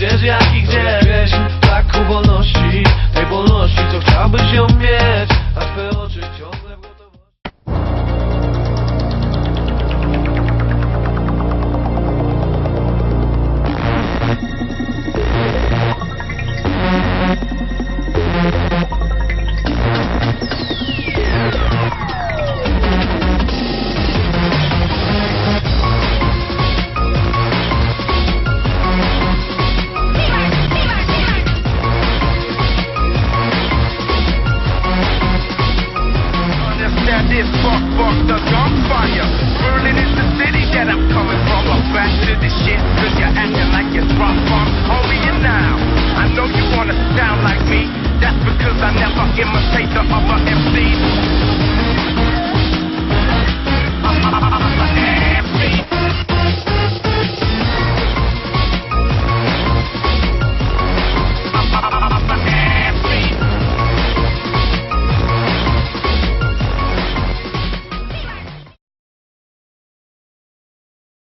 przecież jak i gdzie Gdzieś w taku wolności Tej wolności, co chciałbyś ją mieć. fuck the gunfire. Berlin is the city that I'm coming from. I'm back to the shit, cause you're acting like you're drunk from. Hold me in now. I know you wanna sound like me. That's because I never imitate the other